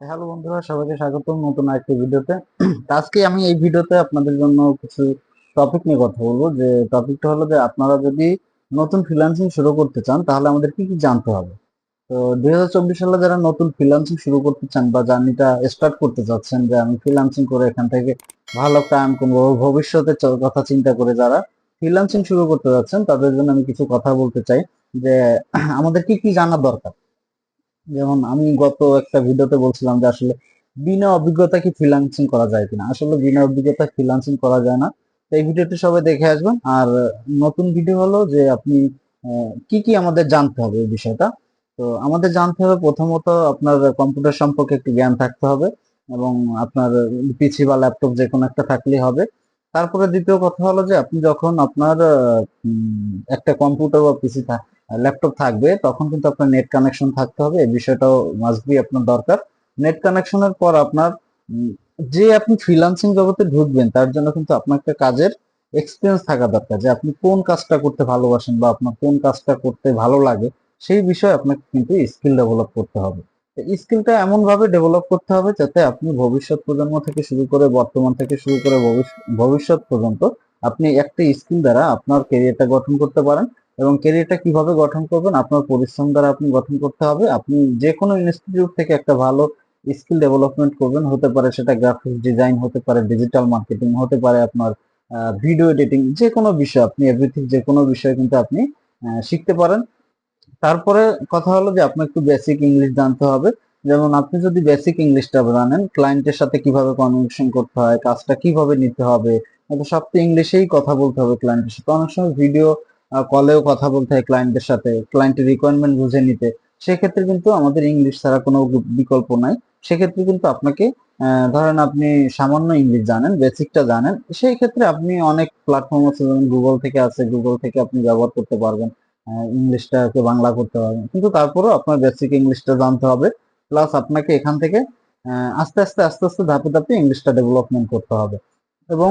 Hello বন্ধুরা, সবাইকে স্বাগতম নতুন আরেকটি ভিডিওতে। আজকে আমি এই ভিডিওতে আপনাদের জন্য কিছু টপিক নিয়ে কথা বলব। যে টপিকটা হলো যে আপনারা যদি নতুন ফ্রিল্যান্সিং শুরু করতে চান, তাহলে আমাদের কি কি জানতে হবে? তো দুই হাজার চব্বিশ সালে যারা নতুন ফ্রিল্যান্সিং শুরু করতে চান বা জার্নিটা স্টার্ট করতে চাচ্ছেন, যে আমি ফ্রিল্যান্সিং করে এখান থেকে ভালো কাম করব, ভবিষ্যতে চ- কথা চিন্তা করে যারা ফ্রিল্যান্সিং শুরু করতে যাচ্ছেন তাদের জন্য আমি কিছু কথা বলতে চাই। যে আমাদের কি কি জানা দরকার? যেমন আমি গত একটা ভিডিওতে বলছিলাম যে আসলে বিনা অভিজ্ঞতা কি ফ্রিল্যান্সিং করা যায় কিনা? আসলে বিনা অভিজ্ঞতা ফ্রিল্যান্সিং করা যায় না। এই ভিডিওটি সবাই দেখে আসবেন। আর নতুন ভিডিও হলো যে আপনি কি কি আমাদের জানতে হবে এই বিষয়টা। তো আমাদের জানতে হবে প্রথমত আপনার কম্পিউটার সম্পর্কে একটু জ্ঞান থাকতে হবে এবং আপনার পিসি বা ল্যাপটপ যে কোনো একটা থাকলেই হবে। তারপরে দ্বিতীয় কথা হলো যে আপনি যখন আপনার একটা কম্পিউটার বা পিসি ল্যাপটপ থাকবে, তখন কিন্তু আপনার নেট কানেকশন থাকতে হবে, এই বিষয়টাও মাস্ট বি আপনার দরকার। নেট কানেকশনের পর আপনার যে আপনি ফ্রিল্যান্সিং জগতে ঢুকবেন, তার জন্য কিন্তু আপনার একটা কাজের এক্সপিরিয়েন্স থাকা দরকার, যে আপনি কোন কাজটা করতে ভালোবাসেন বা আপনার কোন কাজটা করতে ভালো লাগে, সেই বিষয়ে আপনাকে কিন্তু স্কিল ডেভেলপ করতে হবে। স্কিলটা এমন ভাবে ডেভেলপ করতে হবে যাতে আপনি ভবিষ্যৎ প্রজন্ম থেকে শুরু করে বর্তমান থেকে শুরু করে ভবিষ্য- ভবিষ্যৎ পর্যন্ত আপনি একটা স্কিল দ্বারা আপনার ক্যারিয়ারটা গঠন করতে পারেন। এবং ক্যারিয়ারটা কীভাবে গঠন করবেন, আপনার পরিশ্রম দ্বারা আপনি গঠন করতে হবে, আপনি যে কোনো ইনস্টিটিউট থেকে একটা ভালো স্কিল ডেভেলপমেন্ট করবেন, হতে পারে সেটা গ্রাফিক্স ডিজাইন হতে পারে ডিজিটাল মার্কেটিং হতে পারে আপনার ভিডিও এডিটিং যে কোনো বিষয়, আপনি এভরিথিং যে কোনো বিষয় কিন্তু আপনি শিখতে পারেন। তারপরে কথা হলো যে আপনার একটু বেসিক ইংলিশ জানতে হবে। যেমন আপনি যদি বেসিক ইংলিশটা জানেন ক্লায়েন্টের সাথে কীভাবে কমিউনিকেশন করতে হয়, কাজটা কীভাবে নিতে হবে সব তো ইংলিশেই কথা বলতে হবে ক্লায়েন্টের সাথে। অনেক সময় ভিডিও কলেও কথা বলতে হয় ক্লায়েন্টের সাথে ক্লায়েন্টের রিকোয়ারমেন্ট বুঝে নিতে। সেক্ষেত্রে কিন্তু আমাদের ইংলিশ ছাড়া কোনো বিকল্প নাই। সেক্ষেত্রে কিন্তু আপনাকে ধরেন আপনি সামান্য ইংলিশ জানেন বেসিকটা জানেন সেই ক্ষেত্রে আপনি অনেক প্ল্যাটফর্ম আছে, যেমন গুগল থেকে আছে গুগল থেকে আপনি ব্যবহার করতে পারবেন ইংলিশটাকে বাংলা করতে পারবেন। কিন্তু তারপরেও আপনার বেসিক ইংলিশটা জানতে হবে প্লাস আপনাকে এখান থেকে আস্তে আস্তে আস্তে আস্তে ধাপে ধাপে ইংলিশটা ডেভেলপমেন্ট করতে হবে। এবং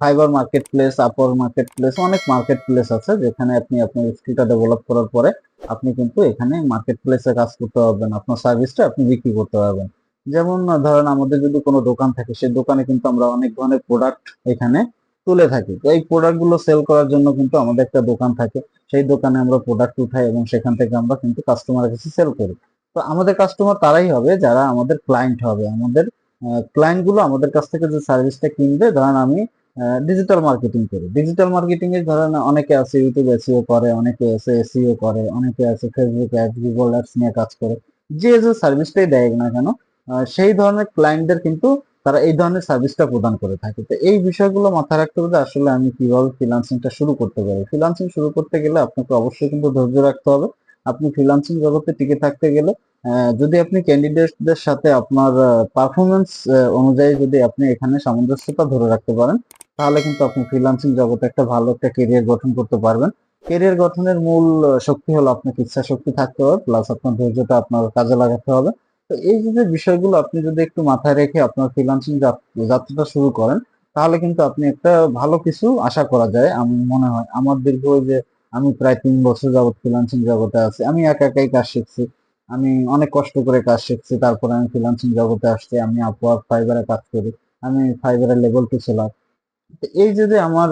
fibre market place আপর market place অনেক মার্কেট প্লেস আছে যেখানে আপনি আপনার স্কিলটা ডেভেলপ করার পরে আপনি কিন্তু এখানে মার্কেট প্লেসে কাজ করতে পারবেন, আপনার সার্ভিসটা আপনি বিক্রি করতে পারবেন। যেমন ধরেন আমাদের যদি কোনো দোকান থাকে, সেই দোকানে কিন্তু আমরা অনেক ধরনের প্রোডাক্ট এখানে তুলে থাকি। তো এই প্রোডাক্টগুলো সেল করার জন্য কিন্তু আমাদের একটা দোকান থাকে। সেই দোকানে আমরা প্রোডাক্ট উঠাই এবং সেখান থেকে আমরা কিন্তু কাস্টমারের কাছে সেল করি। তো আমাদের কাস্টমার তারাই হবে যারা আমাদের ক্লায়েন্ট হবে, আমাদের ক্লায়েন্টগুলো আমাদের কাছ থেকে যে সার্ভিসটা কিনবে, ধরেন আমি ডিজিটাল মার্কেটিং করি। ডিজিটাল মার্কেটিং এর ধরেন অনেকে আছে ইউটিউব এসিও করে, অনেকে আছে এসিও করে, অনেকে আছে ফেসবুক অ্যাডস গুগল অ্যাডস নিয়ে কাজ করে। যে যে সার্ভিসটাই দেয় না কেন সেই ধরনের ক্লায়েন্টদের কিন্তু তারা এই ধরনের সার্ভিসটা প্রদান করে থাকে। তো এই বিষয়গুলো মাথায় রাখতে হবে আসলে আমি কীভাবে ফ্রিল্যান্সিংটা শুরু করতে পারি। ফ্রিল্যান্সিং শুরু করতে গেলে আপনাকে অবশ্যই কিন্তু ধৈর্য রাখতে হবে। আপনি ফ্রিল্যান্সিং জগতে টিকে থাকতে গেলে যদি আপনি ক্যান্ডিডেটদের সাথে আপনার পারফরমেন্স অনুযায়ী যদি আপনি এখানে সামঞ্জস্যতা ধরে রাখতে পারেন, তাহলে কিন্তু আপনি ফ্রিল্যান্সিং জগতে একটা ভালো একটা কেরিয়ার গঠন করতে পারবেন। কেরিয়ার গঠনের মূল শক্তি হলো আপনাকে ইচ্ছা শক্তি থাকতে হবে প্লাস আপনার ধৈর্যটা আপনার কাজে লাগাতে হবে। তো এই যে বিষয়গুলো আপনি যদি একটু মাথায় রেখে আপনার ফ্রিল্যান্সিং যাত্রাটা শুরু করেন, তাহলে কিন্তু আপনি একটা ভালো কিছু আশা করা যায়, আমি, মনে হয়। আমার দীর্ঘ যে আমি প্রায় তিন বছর যাবত ফ্রিল্যান্সিং জগতে আছি। আমি একা একাই কাজ শিখছি। আমি অনেক কষ্ট করে কাজ শিখছি, তারপর আমি ফ্রিল্যান্সিং জগতে আসছি। আমি আপওয়ার্ক ফাইবারে কাজ করি। আমি ফাইবারের লেভেল টু ছিলাম। তো এই যে যে আমার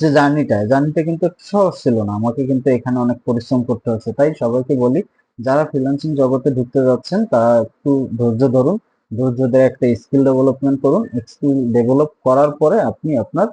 যে জার্নিটা জার্নিটা কিন্তু সহজ ছিল না। আমাকে কিন্তু এখানে অনেক পরিশ্রম করতে হচ্ছে তাই সবাইকে বলি, যারা ফ্রিল্যান্সিং জগতে ঢুকতে যাচ্ছেন, তারা একটু ধৈর্য ধরুন। ধৈর্য ধরে একটা স্কিল ডেভেলপমেন্ট করুন। স্কিল ডেভেলপ করার পরে আপনি আপনার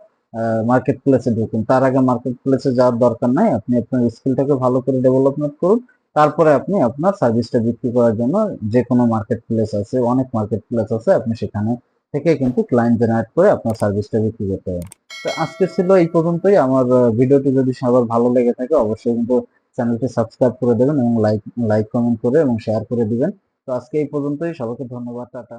মার্কেট প্লেসে ঢুকুন। তার আগে মার্কেট প্লেসে যাওয়ার দরকার নাই। আপনি আপনার স্কিলটাকে ভালো করে ডেভেলপমেন্ট করুন। তারপরে আপনি আপনার সার্ভিসটা বিক্রি করার জন্য যে কোনো মার্কেট প্লেস আছে, অনেক মার্কেট প্লেস আছে, আপনি সেখানে থেকে কিন্তু ক্লায়েন্ট জেনারেট করে আপনার সার্ভিসটা বিক্রি করতে পারেন। তো আজকে ছিল এই পর্যন্তই। আমার ভিডিওটি যদি সবার ভালো লেগে থাকে, অবশ্যই কিন্তু চ্যানেলটি সাবস্ক্রাইব করে দেবেন এবং লাইক লাইক কমেন্ট করে এবং শেয়ার করে দিবেন। তো আজকে এই পর্যন্তই। সবাইকে ধন্যবাদ। টাটা।